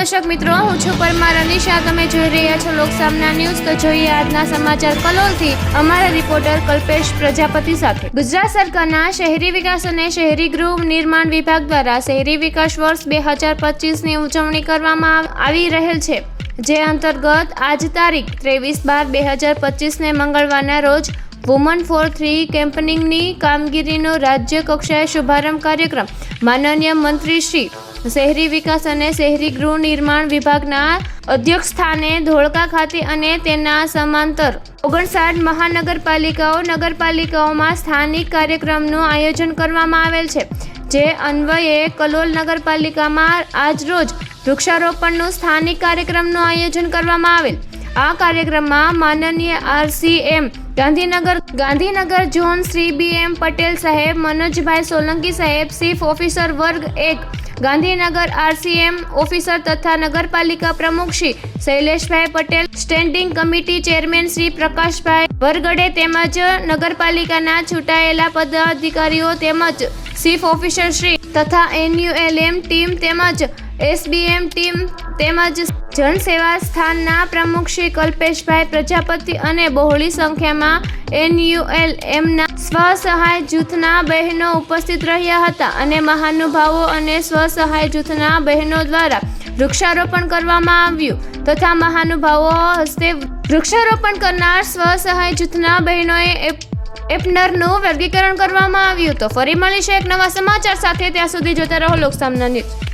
દર્શક મિત્રો, હું છું પરમાર અનિશા. તમે જોઈ રહ્યા છો લોકસામના ન્યૂઝ. તો જોઈએ આજના સમાચાર કલોલથી. અમારા રિપોર્ટર કલ્પેશ પ્રજાપતિ સાથે. ગુજરાત સરકારના શહેરી વિકાસ અને શહેરી ગૃહ નિર્માણ વિભાગ દ્વારા શહેરી વિકાસ વર્ષ બે હજાર પચીસની ઉજવણી કરવામાં આવી રહેલ છે. જે અંતર્ગત આજ તારીખ ત્રેવીસ બાર બે હજાર પચીસને મંગળવારના રોજ વુમન ફોર થ્રી કેમ્પનિંગની કામગીરીનો રાજ્ય કક્ષાએ શુભારંભ કાર્યક્રમ. માનનીય મંત્રી શ્રી શહેરી વિકાસ અને શહેરી ગૃહ નિર્માણ વિભાગના અધ્યક્ષ સ્થાને ધોળકા ખાતે અને તેના સમાંતર ઓગણસાઠ મહાનગરપાલિકાઓ નગરપાલિકાઓમાં સ્થાનિક કાર્યક્રમનું આયોજન કરવામાં આવેલ છે, જે અન્વયે કલોલ નગરપાલિકામાં આજરોજ વૃક્ષારોપણનું સ્થાનિક કાર્યક્રમનું આયોજન કરવામાં આવેલ. આ કાર્યક્રમમાં માનનીય RCM Gandhinagar Gandhinagar zone Shri B M Patel સાહેબ, મનોજભાઈ સોલંકી સાહેબ, ચીફ ઓફિસર વર્ગ એક ગાંધીનગર આરસીએમ ઓફિસર તથા નગરપાલિકા પ્રમુખ Shri Shaileshbhai Patel, standing committee chairman Shri Prakashbhai Vargade તેમજ નગરપાલિકાના ચૂંટાયેલા પદાધિકારીઓ તેમજ ચીફ ઓફિસર શ્રી તથા એનયુએલએમ ટીમ તેમજ એસબીએમ ટીમ તેમજ જનસેવા સ્થાનના પ્રમુખ શ્રી કલ્પેશભાઈ પ્રજાપતિ અને બહોળી સંખ્યામાં એનયુએલ એમના સ્વસહાય જૂથના બહેનો ઉપસ્થિત રહ્યા હતા અને મહાનુભાવો અને સ્વસહાય જૂથના બહેનો દ્વારા વૃક્ષારોપણ કરવામાં આવ્યું તથા મહાનુભાવો હસ્તે વૃક્ષારોપણ કરનાર સ્વસહાય જૂથના બહેનોએ એપ- એપનરનું વર્ગીકરણ કરવામાં આવ્યું તો ફરી મળીશું એક નવા સમાચાર સાથે ત્યાં સુધી જોતા રહો લોકસામના ન્યૂઝ.